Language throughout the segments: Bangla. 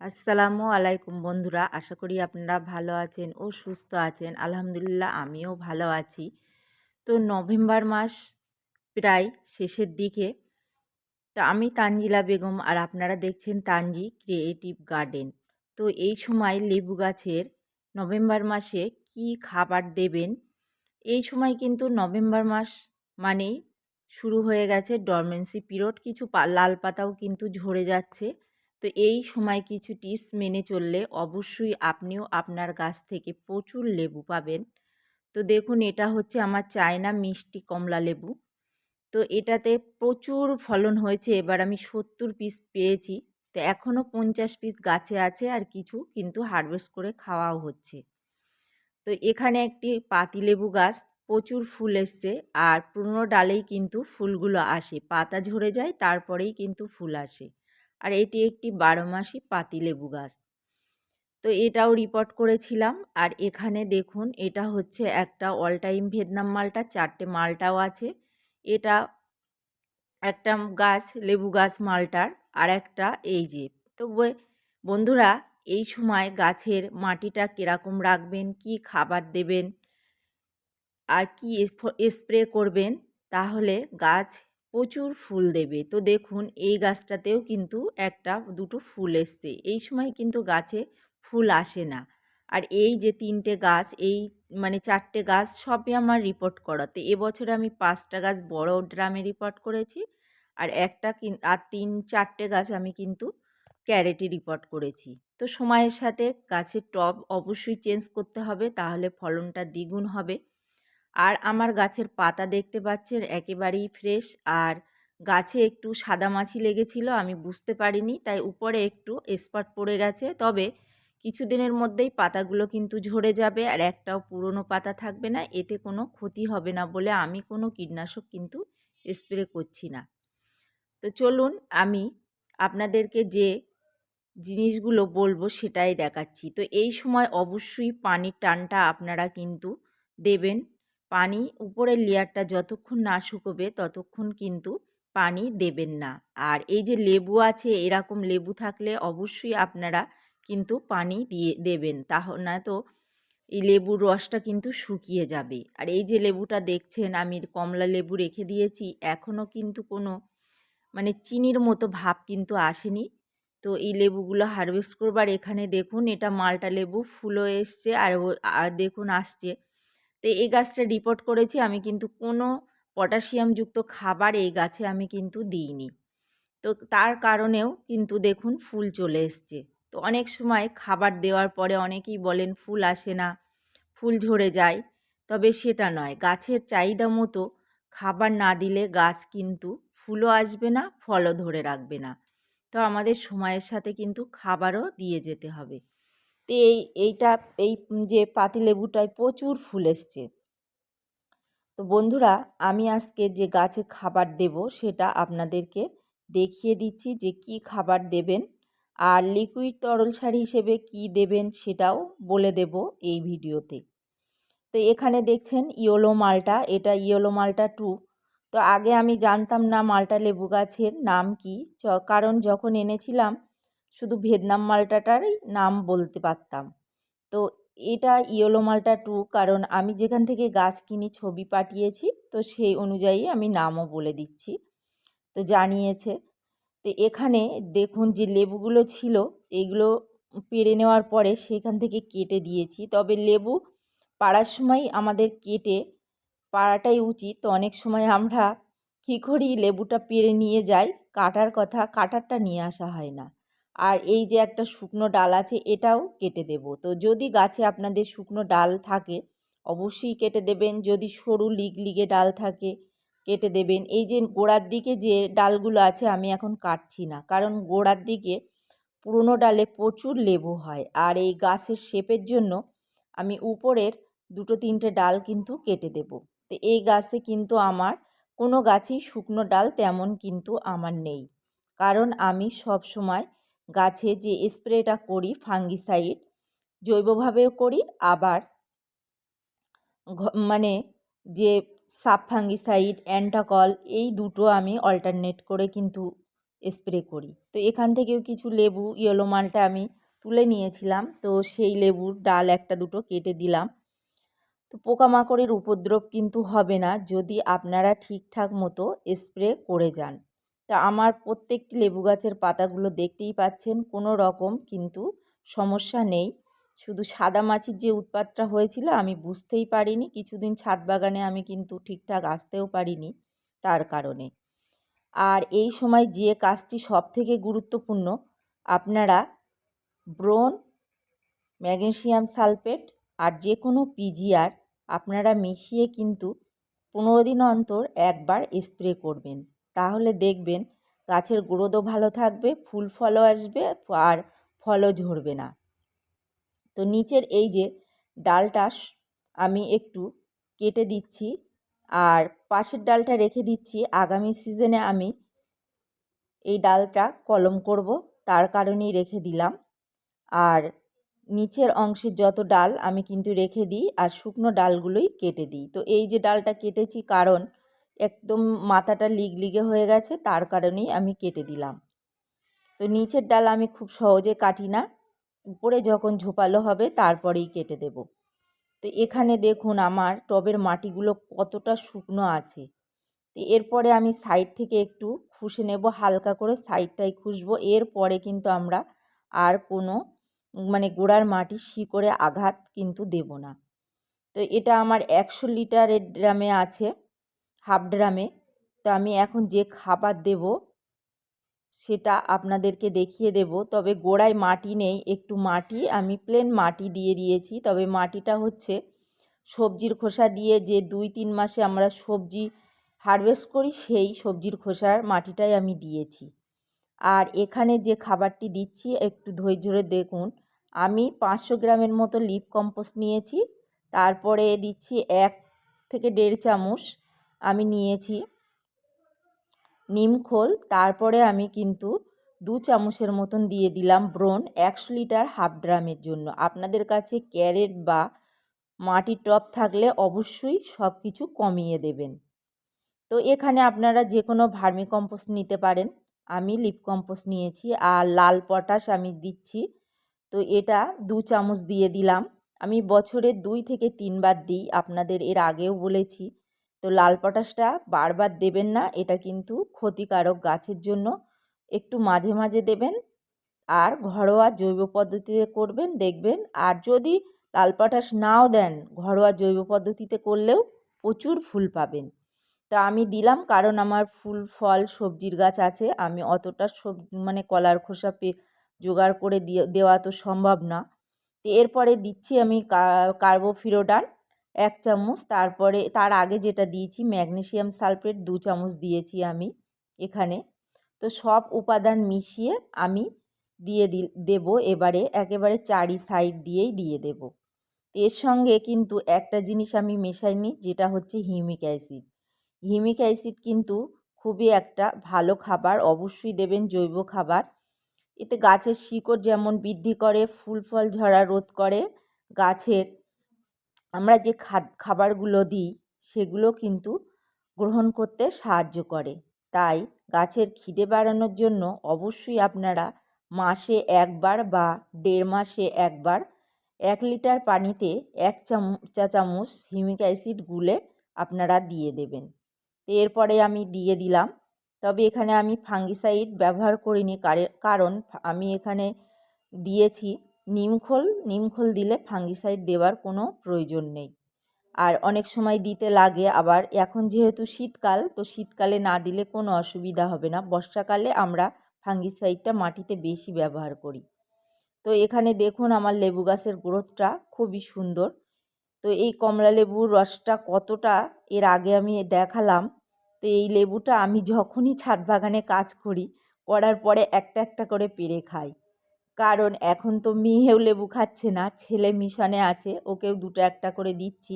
আসসালামু আলাইকুম বন্ধুরা। আশা করি আপনারা ভালো আছেন ও সুস্থ আছেন। আলহামদুলিল্লাহ আমিও ভালো আছি। তো নভেম্বর মাস প্রায় শেষের দিকে। তো আমি তানজিলা বেগম আর আপনারা দেখছেন তানজি ক্রিয়েটিভ গার্ডেন। তো এই সময় লেবু গাছের নভেম্বর মাসে কি খাবার দেবেন? এই সময় কিন্তু নভেম্বর মাস মানেই শুরু হয়ে গেছে ডরমেন্সি পিরিয়ড। কিছু লাল পাতাও কিন্তু ঝরে যাচ্ছে। তো এই সময় কিছু টিপস মেনে চললে অবশ্যই আপনিও আপনার গাছ থেকে প্রচুর লেবু পাবেন। তো দেখুন, এটা হচ্ছে আমার চায়না মিষ্টি কমলা লেবু। তো এটাতে প্রচুর ফলন হয়েছে, এবার আমি সত্তর পিস পেয়েছি। তো এখনও পঞ্চাশ পিস গাছে আছে আর কিছু কিন্তু হারভেস্ট করে খাওয়াও হচ্ছে। তো এখানে একটি পাতিলেবু গাছ, প্রচুর ফুল এসছে আর পুরনো ডালেই কিন্তু ফুলগুলো আসে। পাতা ঝরে যায়, তারপরেই কিন্তু ফুল আসে। আর এটি একটি বারো মাসি পাতিলেবু গাছ। তো এটাও রিপোর্ট করেছিলাম। আর এখানে দেখুন, এটা হচ্ছে একটা অল টাইম ভিয়েতনাম মালটা, চারটে মালটাও আছে। এটা একটা গাছ, লেবু গাছ মালটার। আর একটা এই যে, তো বন্ধুরা, এই সময় গাছের মাটিটা কীরকম রাখবেন, কি খাবার দেবেন, আর কি স্প্রে করবেন, তাহলে গাছ প্রচুর ফুল দেবে। তো দেখুন, এই গাছটাতেও কিন্তু একটা, দুটো ফুল এসছে। এই সময় কিন্তু গাছে ফুল আসে না। আর এই যে তিনটে গাছ, এই মানে চারটে গাছ সবই আমার রিপোর্ট করা। তো এবছরে আমি পাঁচটা গাছ বড় ড্রামে রিপোর্ট করেছি। আর একটা আর তিন, চারটে গাছ আমি কিন্তু ক্যারেটে রিপোর্ট করেছি। তো সময়ের সাথে গাছের টব অবশ্যই চেঞ্জ করতে হবে, তাহলে ফলনটা দ্বিগুণ হবে। আর আমার গাছের পাতা দেখতে পাচ্ছেন, একেবারেই ফ্রেশ। আর গাছে একটু সাদা মাছি লেগেছিল, আমি বুঝতে পারিনি, তাই উপরে একটু স্পট পড়ে গেছে। তবে কিছুদিনের মধ্যেই পাতাগুলো কিন্তু ঝরে যাবে, আর একটাও পুরনো পাতা থাকবে না। এতে কোনো ক্ষতি হবে না বলে আমি কোনো কীটনাশক কিন্তু স্প্রে করছি না। তো চলুন, আমি আপনাদেরকে যে জিনিসগুলো বলব সেটাই দেখাচ্ছি। তো এই সময় অবশ্যই পানির টানটা আপনারা কিন্তু দেবেন। পানি উপরের লেয়ারটা যতক্ষণ না শুকোবে ততক্ষণ কিন্তু পানি দেবেন না। আর এই যে লেবু আছে, এরকম লেবু থাকলে অবশ্যই আপনারা কিন্তু পানি দিয়ে দেবেন। তাহ, না তো এই লেবুর রসটা কিন্তু শুকিয়ে যাবে। আর এই যে লেবুটা দেখছেন, আমি কমলা লেবু রেখে দিয়েছি, এখনও কিন্তু কোনো মানে চিনির মতো ভাব কিন্তু আসেনি। তো এই লেবুগুলো হারভেস্ট করবার এখানে দেখুন, এটা মালটা লেবু ফুলও এসছে আর দেখুন আসছে। তো এই গাছটা রিপোর্ট করেছি, আমি কিন্তু কোনো পটাশিয়ামযুক্ত খাবার এই গাছে আমি কিন্তু দিইনি। তো তার কারণেও কিন্তু দেখুন ফুল চলে এসছে। তো অনেক সময় খাবার দেওয়ার পরে অনেকেই বলেন ফুল আসে না, ফুল ঝরে যায়। তবে সেটা নয়, গাছের চাহিদা মতো খাবার না দিলে গাছ কিন্তু ফুলও আসবে না, ফলও ধরে রাখবে না। তো আমাদের সময়ের সাথে কিন্তু খাবারও দিয়ে যেতে হবে। তো এই, এইটা, এই যে পাতিলেবুটায় প্রচুর ফুল এসছে। তো বন্ধুরা, আমি আজকে যে গাছে খাবার দেব সেটা আপনাদেরকে দেখিয়ে দিচ্ছি যে কি খাবার দেবেন আর লিকুইড তরল সার হিসেবে কি দেবেন সেটাও বলে দেব এই ভিডিওতে। তো এখানে দেখছেন ইয়োলো মালটা, এটা ইয়োলো মালটা টু। তো আগে আমি জানতাম না মালটা লেবু গাছের নাম কি। কারণ যখন এনেছিলাম শুধু ভিয়েতনাম মালটাটারই নাম বলতে পারতাম। তো এটা ইয়েলো মালটা টু, কারণ আমি যেখান থেকে গাছ কিনি, ছবি পাঠিয়েছি, তো সেই অনুযায়ী আমি নামও বলে দিচ্ছি। তো জানিয়েছে। তো এখানে দেখুন যে লেবুগুলো ছিল এইগুলো পেরে নেওয়ার পরে সেখান থেকে কেটে দিয়েছি। তবে লেবু পাড়ার সময় আমাদের কেটে পাড়াটাই উচিত। তো অনেক সময় আমরা কী করি, লেবুটা পেরে নিয়ে যাই, কাটার কথা, কাটারটা নিয়ে আসা হয় না। আর এই যে একটা শুকনো ডাল আছে, এটাও কেটে দেব। তো যদি গাছে আপনাদের শুকনো ডাল থাকে, অবশ্যই কেটে দেবেন। যদি সরু লিগ লিগে ডাল থাকে, কেটে দেবেন। এই যে গোড়ার দিকে যে ডালগুলো আছে, আমি এখন কাটছি না। কারণ গোড়ার দিকে পুরনো ডালে প্রচুর লেবু হয়। আর এই গাছের শেপের জন্য আমি উপরের দুটো তিনটে ডাল কিন্তু কেটে দেব। তো এই গাছে কিন্তু আমার কোনো গাছেই শুকনো ডাল তেমন কিন্তু আমার নেই। কারণ আমি সব সময় গাছে যে স্প্রেটা করি, ফাঙ্গিসাইড, জৈবভাবেও করি, আবার মানে যে সাব ফাঙ্গিসাইড অ্যান্টাকল, এই দুটো আমি অল্টারনেট করে কিন্তু স্প্রে করি। তো এখান থেকেও কিছু লেবু, ইয়েলো মালটা আমি তুলে নিয়েছিলাম, তো সেই লেবুর ডাল একটা দুটো কেটে দিলাম। তো পোকামাকড়ের উপদ্রব কিন্তু হবে না, যদি আপনারা ঠিকঠাক মতো স্প্রে করে যান। তা আমার প্রত্যেকটি লেবু গাছের পাতাগুলো দেখতেই পাচ্ছেন, কোনো রকম কিন্তু সমস্যা নেই। শুধু সাদা মাছির যে উৎপাতটা হয়েছিল আমি বুঝতেই পারিনি, কিছুদিন ছাদ বাগানে আমি কিন্তু ঠিকঠাক আসতেও পারিনি তার কারণে। আর এই সময় যে কাজটি সব থেকে গুরুত্বপূর্ণ, আপনারা ব্রোন, ম্যাগনেসিয়াম সালফেট আর যে কোনো পিজিআর আপনারা মিশিয়ে কিন্তু পনেরো দিন অন্তর একবার স্প্রে করবেন। তাহলে দেখবেন গাছের গ্রোথও ভালো থাকবে, ফুল ফলও আসবে আর ফলও ঝরবে না। তো নিচের এই যে ডালটা আমি একটু কেটে দিচ্ছি আর পাশের ডালটা রেখে দিচ্ছি। আগামী সিজনে আমি এই ডালটা কলম করব, তার কারণেই রেখে দিলাম। আর নিচের অংশের যত ডাল আমি কিন্তু রেখে দিই আর শুকনো ডালগুলোই কেটে দিই। তো এই যে ডালটা কেটেছি কারণ একদম মাথাটা লিগলিগে হয়ে গেছে, তার কারণেই আমি কেটে দিলাম। তো নিচের ডাল আমি খুব সহজে কাটি না, উপরে যখন ঝোপালো হবে তারপরেই কেটে দেব। তো এখানে দেখুন আমার টবের মাটিগুলো কতটা শুকনো আছে। তো এরপরে আমি সাইড থেকে একটু খুশে নেব, হালকা করে সাইডটাই খুশবো, এরপরে কিন্তু আমরা আর কোনো মানে গোড়ার মাটি শিকড়ে আঘাত কিন্তু দেব না। তো এটা আমার একশো লিটারের ড্রামে আছে। হাফ ড্রামে তো আমি এখন যে খাবার দেব, সেটা আপনাদেরকে দেখিয়ে দেব। তবে গোড়ায় মাটি নেই, একটু মাটি। আমি প্লেন মাটি দিয়ে দিয়েছি। তবে মাটিটা হচ্ছে সবজির খোসা দিয়ে যে দুই তিন মাসে আমরা সবজি হারভেস্ট করি, সেই সবজির খোসার মাটিটাই আমি দিয়েছি। আর এখানে যে খাবারটি দিচ্ছি, একটু ধৈর্য ধরে দেখুন। আমি পাঁচশো গ্রামের মতো লিপ কম্পোস্ট নিয়েছি। তারপরে দিচ্ছি এক থেকে দেড় চামচ আমি নিয়েছি। নিমখোল তারপরে আমি কিন্তু দু চামচের মতন দিয়ে দিলাম ব্রোন একশো লিটার হাফ ড্রামের জন্য। আপনাদের কাছে ক্যারেট বা মাটির টপ থাকলে অবশ্যই সব কিছু কমিয়ে দেবেন। তো এখানে আপনারা যে কোনো ভার্মি কম্পোস্ট নিতে পারেন। আমি লিপ কম্পোস্ট নিয়েছি আর লাল পটাশ আমি দিচ্ছি। তো এটা দু চামচ দিয়ে দিলাম। আমি বছরে দুই থেকে তিনবার দিই। আপনাদের এর আগেও বলেছি। তো লাল পটাশটা বারবার দেবেন না, এটা কিন্তু ক্ষতিকারক গাছের জন্য। একটু মাঝে মাঝে দেবেন আর ঘরোয়া জৈব পদ্ধতিতে করবেন, দেখবেন। আর যদি লাল পটাশ নাও দেন, ঘরোয়া জৈব পদ্ধতিতে করলেও প্রচুর ফুল পাবেন। তা আমি দিলাম কারণ আমার ফুল, ফল, সবজির গাছ আছে, আমি অতটা সব মানে কলার খোসা পে, জোগাড় করে দিয়ে, দেওয়া তো সম্ভব না। তো এরপরে দিচ্ছি আমি কার্বোফিরোডান। এক চামচ। তারপরে তার আগে যেটা দিয়েছি ম্যাগনেশিয়াম সালফেট দু চামচ দিয়েছি আমি এখানে। তো সব উপাদান মিশিয়ে আমি দিয়ে দি দেবো। এবারে একেবারে চারি সাইড দিয়েই দিয়ে দেব। এর সঙ্গে কিন্তু একটা জিনিস আমি মেশাইনি, যেটা হচ্ছে হিউমিক অ্যাসিড। হিউমিক অ্যাসিড কিন্তু খুবই একটা ভালো খাবার, অবশ্যই দেবেন জৈব খাবার। এতে গাছের শিকড় যেমন বৃদ্ধি করে, ফুল ফল ঝরা রোধ করে, গাছের আমরা যে খাবারগুলো দিই, সেগুলো কিন্তু গ্রহণ করতে সাহায্য করে। তাই গাছের খিদে বাড়ানোর জন্য অবশ্যই আপনারা মাসে একবার বা দেড় মাসে একবার এক লিটার পানিতে এক চা চামচ হিউমিক অ্যাসিড গুলে আপনারা দিয়ে দেবেন। এরপরে আমি দিয়ে দিলাম। তবে এখানে আমি ফাঙ্গিসাইড ব্যবহার করিনি কারণ আমি এখানে দিয়েছি নিমখোল নিমখোল দিলে ফাঙ্গিসাইড দেওয়ার কোনো প্রয়োজন নেই। আর অনেক সময় দিতে লাগে, আবার এখন যেহেতু শীতকাল, তো শীতকালে না দিলে কোনো অসুবিধা হবে না। বর্ষাকালে আমরা ফাঙ্গিসাইডটা মাটিতে বেশি ব্যবহার করি। তো এখানে দেখুন আমার লেবু গাছের গ্রোথটা খুবই সুন্দর। তো এই কমলা লেবুর রসটা কতটা, এর আগে আমি দেখালাম। তো এই লেবুটা আমি যখনই ছাদ বাগানে কাজ করি, করার পরে একটা একটা করে পেরে খাই। কারণ এখন তো মেয়েও লেবু খাচ্ছে না, ছেলে মিশনে আছে, ওকেও দুটো একটা করে দিচ্ছি।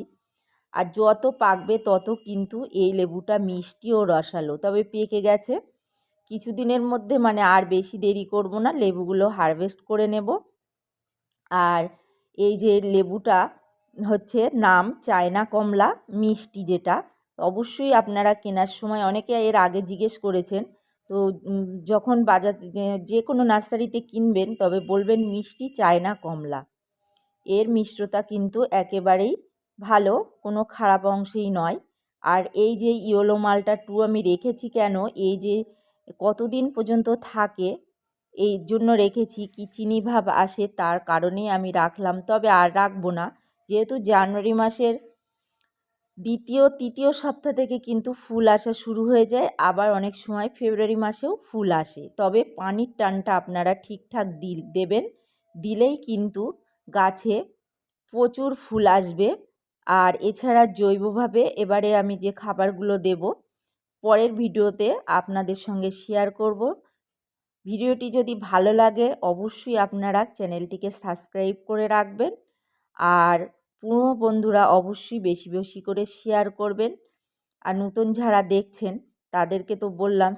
আর যত পাকবে তত কিন্তু এই লেবুটা মিষ্টি ও রসালো। তবে পেকে গেছে। কিছুদিনের মধ্যে মানে আর বেশি দেরি করব না, লেবুগুলো হারভেস্ট করে নেব। আর এই যে লেবুটা হচ্ছে নাম চায়না কমলা মিষ্টি যেটা, অবশ্যই আপনারা কেনার সময়, অনেকে এর আগে জিজ্ঞেস করেছেন তো যখন বাজার, যে কোনো নার্সারিতে কিনবেন, তবে বলবেন মিষ্টি চায়না কমলা। এর মিষ্টতা কিন্তু একেবারেই ভালো, কোনো খারাপ অংশেই নয়। আর এই যে ইয়োলো মালটা টু আমি রেখেছি কেন, এই যে কতদিন পর্যন্ত থাকে, এই জন্য রেখেছি, কি চিনি ভাব আসে তার কারণেই আমি রাখলাম। তবে আর রাখব না, যেহেতু জানুয়ারি মাসের দ্বিতীয়, তৃতীয় সপ্তাহ থেকে কিন্তু ফুল আসা শুরু হয়ে যায়। আবার অনেক সময় ফেব্রুয়ারি মাসেও ফুল আসে। তবে পানির টানটা আপনারা ঠিকঠাক দিল, দেবেন। দিলেই কিন্তু গাছে প্রচুর ফুল আসবে। আর এছাড়া জৈবভাবে এবারে আমি যে খাবারগুলো দেব, পরের ভিডিওতে আপনাদের সঙ্গে শেয়ার করব। ভিডিওটি যদি ভালো লাগে, অবশ্যই আপনারা চ্যানেলটিকে সাবস্ক্রাইব করে রাখবেন। আর পুরনো বন্ধুরা অবশ্যই বেশি বেশি করে শেয়ার করবেন। আর নতুন যারা দেখছেন, তাদেরকে তো বললাম